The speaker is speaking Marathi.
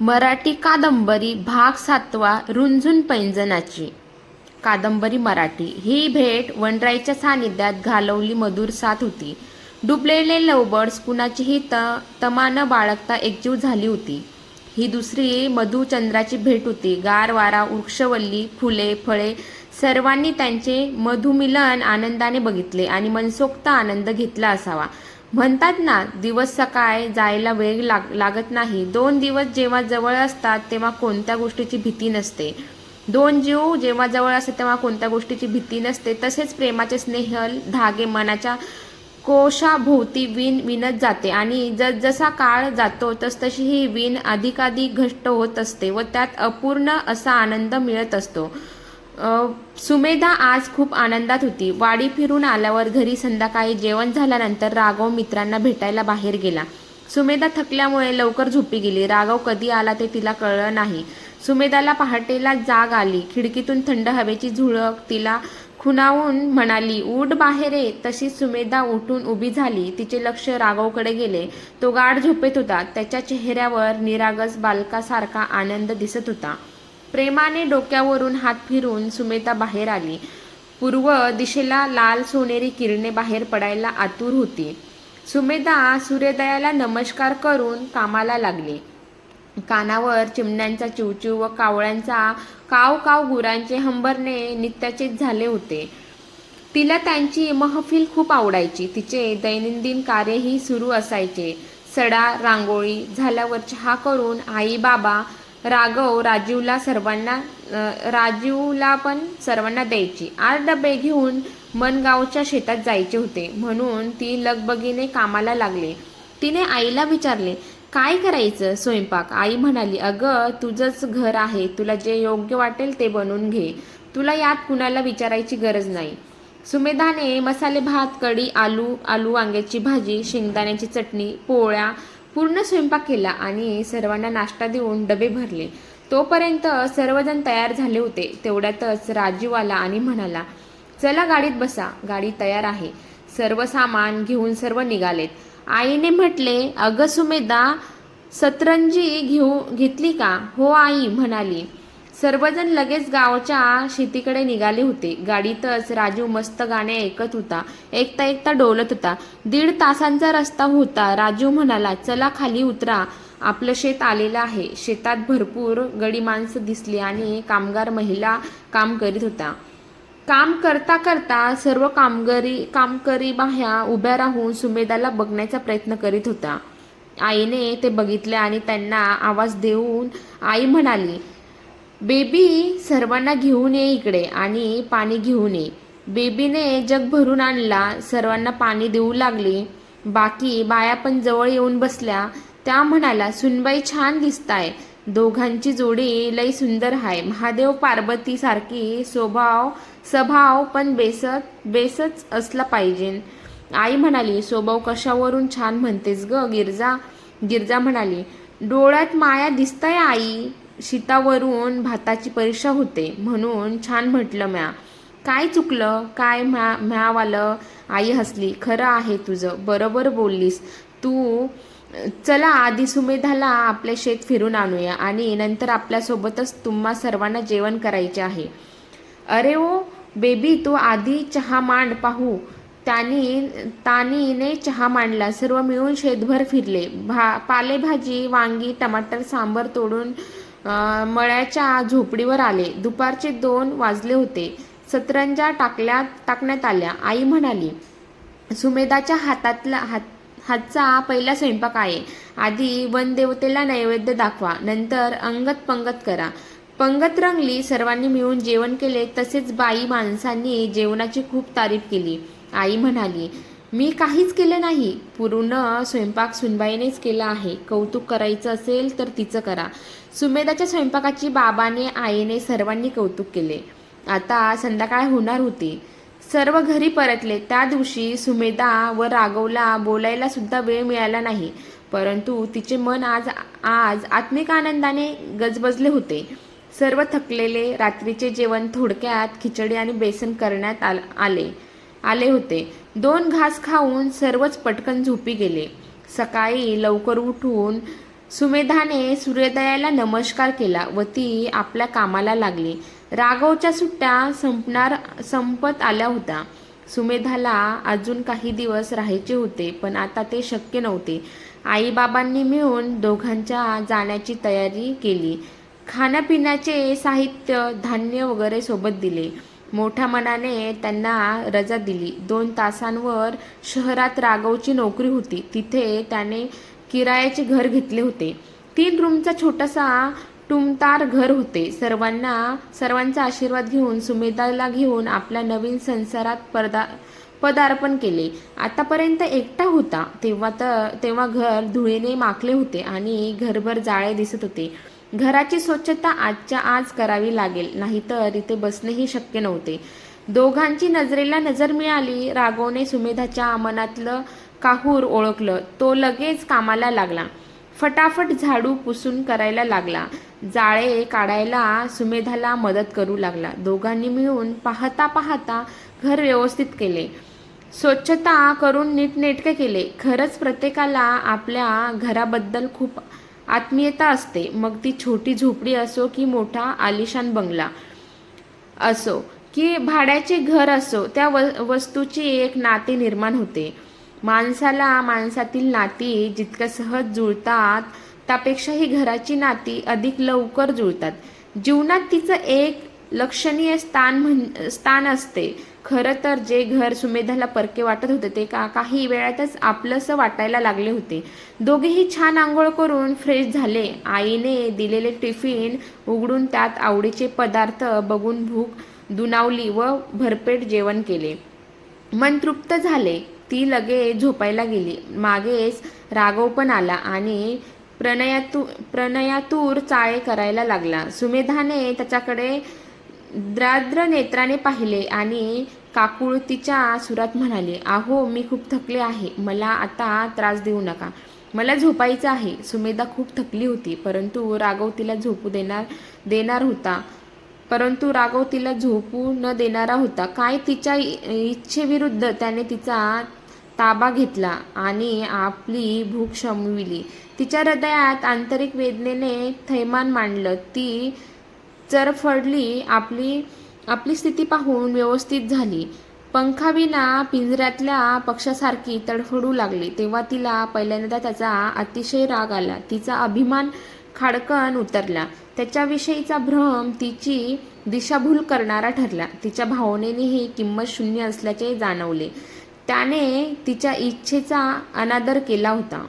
मराठी कादंबरी भाग सातवा रुंझुन पैंजनाची कादंबरी मराठी. ही भेट वनराईच्या सानिध्यात घालवली मधुर साथ होती. डुबलेले लवबर्ड्स कुणाचीही त तमानं बाळगता एकजीव झाली होती. ही दुसरी मधुचंद्राची भेट होती. गार वारा वृक्षवल्ली फुले फळे सर्वांनी त्यांचे मधुमिलन आनंदाने बघितले आणि मनसोक्त आनंद घेतला असावा. म्हणतात ना दिवस सकाळ जायला वेळ लाग लागत नाही. दोन दिवस जेव्हा जवळ असतात तेव्हा कोणत्या गोष्टीची भीती नसते. दोन जीव जेव्हा जवळ असते तेव्हा कोणत्या गोष्टीची भीती नसते. तसेच प्रेमाचे स्नेहल धागे मनाच्या कोशाभोवती विण विणत जाते. आणि जसजसा काळ जातो तसतशी ही विण अधिकाधिक घट्ट होत असते व त्यात अपूर्ण असा आनंद मिळत असतो. सुमेधा आज खूप आनंदात होती. वाडी फिरून आल्यावर घरी संध्याकाळी जेवण झाल्यानंतर राघव मित्रांना भेटायला बाहेर गेला. सुमेधा थकल्यामुळे लवकर झोपी गेली. राघव कधी आला ते तिला कळलं नाही. सुमेधाला पहाटेला जाग आली. खिडकीतून थंड हवेची झुळक तिला खुणावून म्हणाली उठ बाहेर ये. तशी सुमेधा उठून उभी झाली. तिचे लक्ष राघवकडे गेले. तो गाढ झोपेत होता. त्याच्या चेहऱ्यावर निरागस बालकासारखा आनंद दिसत होता. प्रेमाने डोक्यावरून हात फिरून सुमेता बाहेर आली. पूर्व दिशेला लाल सोनेरी किरणे बाहेर पडायला आतुर होती. सुमेधा सूर्योदयाला नमस्कार करून कामाला लागली. कानावर चिमण्यांचा चिवचिव व कावळ्यांचा काव काव गुरांचे हंबरणे नित्याचेच झाले होते. तिला त्यांची महफिल खूप आवडायची. तिचे दैनंदिन कार्यही सुरू असायचे. सडा रांगोळी झाल्यावर चहा करून आई बाबा राघव राजीवला सर्वांना राजीवला पण सर्वांना द्यायची. आठ डबे घेऊन मनगावच्या शेतात जायचे होते. म्हणून ती लगबगीने कामाला लागली. तिने आईला विचारले काय करायचं स्वयंपाक? आई म्हणाली अगं तुझंच घर आहे. तुला जे योग्य वाटेल ते बनवून घे. तुला यात कुणाला विचारायची गरज नाही. सुमेधाने मसाले भात कढी आलू आलू वांग्याची भाजी शेंगदाण्याची चटणी पोळ्या पूर्ण स्वयंपाक केला आणि सर्वांना नाश्ता देऊन डबे भरले. तोपर्यंत सर्वजण तयार झाले होते. तेवढ्यातच राजीव आला आणि म्हणाला चला गाडीत बसा. गाडी तयार आहे. सर्व सामान घेऊन सर्व निघालेत. आईने म्हटले अगं सुमेदा सतरंजी घेऊ घेतली का? हो आई म्हणाली. सर्वजण लगेच गावच्या शेतीकडे निघाले होते. गाडीतच राजू मस्त गाणे ऐकत होता. एकता एकता डोलत होता. दीड तासांचा रस्ता होता. राजू म्हणाला चला खाली उतरा. आपलं शेत आलेलं आहे. शेतात भरपूर गडी माणसं दिसली आणि कामगार महिला काम करीत होता काम करता करता सर्व कामगारी कामकरी बाह्या उभ्या राहून सुमेधाला बघण्याचा प्रयत्न करीत होता आईने ते बघितले आणि त्यांना आवाज देऊन आई म्हणाली बेबी सर्वांना घेऊन ये इकडे आणि पाणी घेऊन ये. बेबीने जग भरून आणला सर्वांना पाणी देऊ लागली. बाकी बाया पण जवळ येऊन बसल्या. त्या म्हणाला सुनबाई छान दिसताय. दोघांची जोडी लई सुंदर आहे महादेव पार्वती सारखी स्वभाव स्वभाव पण बेसत बेसच असला पाहिजे. आई म्हणाली स्वभाव कशावरून छान म्हणतेस ग गिरजा. गिरजा म्हणाली डोळ्यात माया दिसताय आई. शीतावरून भाताची परीक्षा होते. म्हणून छान म्हटलं म्या. काय चुकलं? काय म्या म्यावालं? आई हसली. खरं आहे तुझं. बरोबर बोललीस. तू चला आधी सुमेधाला आपले शेत फिरून आणूया आणि नंतर आपल्यासोबतच तुम्हा सर्वांना जेवण करायचे आहे. अरे ओ बेबी तू आधी चहा मांड पाहू. त्यानी तानीने चहा मांडला. सर्व मिळून शेतभर फिरले. भा पालेभाजी वांगी टमाटर सांबर तोडून मळ्याच्या झोपडीवर आले. दुपारचे दोन वाजले होते. सतरंजा टाकल्या टाकण्यात आल्या. आई म्हणाली सुमेधाच्या हातातला हात हातचा पहिला स्वयंपाक आहे. आधी वनदेवतेला नैवेद्य दाखवा. नंतर अंगत पंगत करा. पंगत रंगली. सर्वांनी मिळून जेवण केले. तसेच बाई माणसांनी जेवणाची खूप तारीफ केली. आई म्हणाली मी काहीच केलं नाही. पूर्ण स्वयंपाक सुनबाईनेच केला आहे. कौतुक करायचं असेल तर तिचं करा. सुमेधाच्या स्वयंपाकाची बाबाने आईने सर्वांनी कौतुक केले. आता संध्याकाळ होणार होती. सर्व घरी परतले. त्या दिवशी सुमेधा व राघवला बोलायला सुद्धा वेळ मिळाला नाही. परंतु तिचे मन आज आज आत्मिक आनंदाने गजबजले होते. सर्व थकलेले रात्रीचे जेवण थोडक्यात खिचडी आणि बेसन करण्यात आल आले होते. दोन घास खाऊन सर्वच पटकन झोपी गेले. सकाळी लवकर उठून सुमेधाने सूर्योदयाला नमस्कार केला व ती आपल्या कामाला लागली. राघवच्या सुट्ट्या संपणार संपत आल्या होत्या. सुमेधाला अजून काही दिवस राहायचे होते पण आता ते शक्य नव्हते. आईबाबांनी मिळून दोघांच्या जाण्याची तयारी केली. खाण्यापिण्याचे साहित्य धान्य वगैरे सोबत दिले. मोठ्या मनाने त्यांना रजा दिली. दोन तासांवर शहरात राघवची नोकरी होती. तिथे त्याने किरायाचे घर घेतले होते. तीन रूमचा छोटासा टुमतार घर होते. सर्वांना सर्वांचा आशीर्वाद घेऊन सुमेधाला घेऊन आपल्या नवीन संसारात पदा पदार्पण केले. आतापर्यंत एकटा होता. तेव्हा तर तेव्हा घर धुळीने माकले होते आणि घरभर जाळे दिसत होते. घराची स्वच्छता आजच्या आज करावी लागेल नाहीतर इथे बसणेही शक्य नव्हते. दोघांची नजरेला नजर मिळाली राघवने सुमेधाच्या मनातलं काहूर ओळखलं तो लगेच कामाला लागला. फटाफट झाडू पुसून करायला लागला. जाळे काढायला सुमेधाला मदत करू लागला. दोघांनी मिळून पाहता पाहता घर व्यवस्थित केले. स्वच्छता करून नीटनेटके केले. खरंच प्रत्येकाला आपल्या घराबद्दल खूप आत्मीयता असते. मग ती छोटी झोपडी असो की मोठा आलिशान बंगला असो की भाड्याचे घर असो त्या व वस्तूची एक नाते निर्माण होते. माणसाला माणसातील नाती जितक्या सहज जुळतात त्यापेक्षाही घराची नाती अधिक लवकर जुळतात. जीवनात तिचं एक लक्षणीय स्थान म्हण स्थान असते. खरं तर जे घर सुमेधाला परके वाटत होते ते का काही वेळातच आपलंसं वाटायला लागले होते. दोघेही छान आंघोळ करून फ्रेश झाले. आईने दिलेले टिफिन उघडून त्यात आवडीचे पदार्थ बघून भूक दुनावली व भरपेट जेवण केले. मन तृप्त झाले. ती लगे झोपायला गेली. मागेच राघव पण आला आणि प्रणयातू प्रणयातूर चाळे करायला लागला. सुमेधाने त्याच्याकडे द्राद्र नेत्राने पाहिले आणि काकुळतीच्या सुरात म्हणाले आहो मी खूप थकले आहे. मला आता त्रास देऊ नका. मला झोपायचं आहे. सुमेधा खूप थकली होती परंतु राघव तिला झोपू देणार देणार होता. परंतु राघव तिला झोपू न देणारा होता. काय तिच्या इ- इच्छेविरुद्ध त्याने तिचा ताबा घेतला आणि आपली भूक शमविली. तिच्या हृदयात आंतरिक वेदनेने थैमान मांडलं. ती चरफडली आपली आपली स्थिती पाहून व्यवस्थित झाली. पंखाविना पिंजऱ्यातल्या पक्षासारखी तडफडू लागली. तेव्हा तिला पहिल्यांदा त्याचा अतिशय राग आला. तिचा अभिमान खाडकन उतरला. त्याच्याविषयीचा भ्रम तिची दिशाभूल करणारा ठरला. तिच्या भावनेनेही किंमत शून्य असल्याचे जाणवले. त्याने तिच्या इच्छेचा अनादर केला होता.